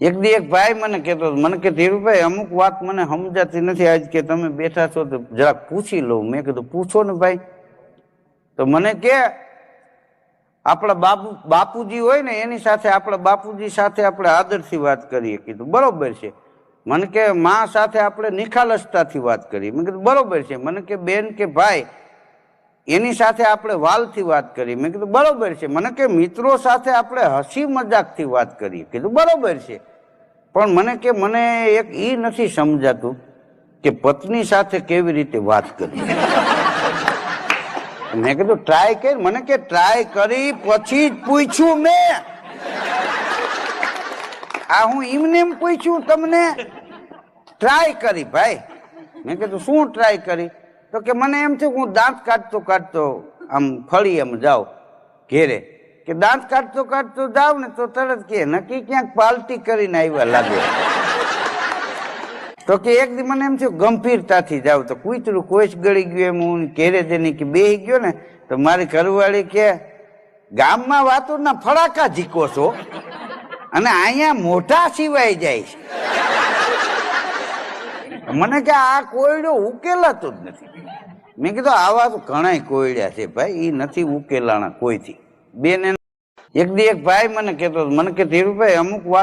એક દી એક ભાઈ મને કહેતો હતો, મને કે ધીરુભાઈ અમુક વાત મને સમજાતી નથી આજ કે તમે બેઠા છો તો જરાક પૂછી લઉં મેં કીધું પૂછો ને ભાઈ. તો મને કે આપણા બાપુ બાપુજી હોય ને એની સાથે આપણા બાપુજી સાથે આપણે આદરથી વાત કરીએ. કીધું બરોબર છે. મને કે મા સાથે આપણે નિખાલસતાથી વાત કરીએ. મેં કીધું બરોબર છે. મને કે બેન કે ભાઈ એની સાથે આપણે વાલથી વાત કરી. મેં કીધું, બરોબર છે. મને કે, મિત્રો સાથે આપણે હસી મજાકથી વાત કરીએ. કીધું, બરોબર છે. પણ મને કે, મને એક ઈ નથી સમજાતું કે પત્ની સાથે કેવી રીતે વાત કરવી મેં કીધું, ટ્રાય કરી. મને કે, ટ્રાય કરી, પછી જ પૂછ્યું મેં. આ હું એમને એમ પૂછ્યું તમને? ટ્રાય કરી, ભાઈ. મેં કીધું, શું ટ્રાય કરી? તો કે મને એમ થયું હું દાંત કાઢતો કાઢતો આમ ફળી એમ જાઉં ઘેરે. કે દાંત કાઢતો કાઢતો જાવ ને તો તરત કે નક્કી ક્યાંક પાલટી કરીને આવ્યા લાગે. તો કે એક દી મને એમ થયું ગંભીરતાથી જાવ તો કૂતરું કોઈ ગળી ગયું એમ, હું ઘેરે જઈને કે બેહી ગયો ને, તો મારી ઘરવાળી કે, ગામમાં વાતુના ફળાકા ઝીકો છો? અને અહીંયા મોટા સિવાય જાય છે. મને કે આ કોયડો ઉકેલાતો જ નથી. મેં કીધું આવા તો ઘણાય કોયડ્યા છે ભાઈ એ નથી ઉકેલાણા કોઈથી બેન એક દી એક ભાઈ મને કહેતો મને કે ધીરુભાઈ, અમુક વાત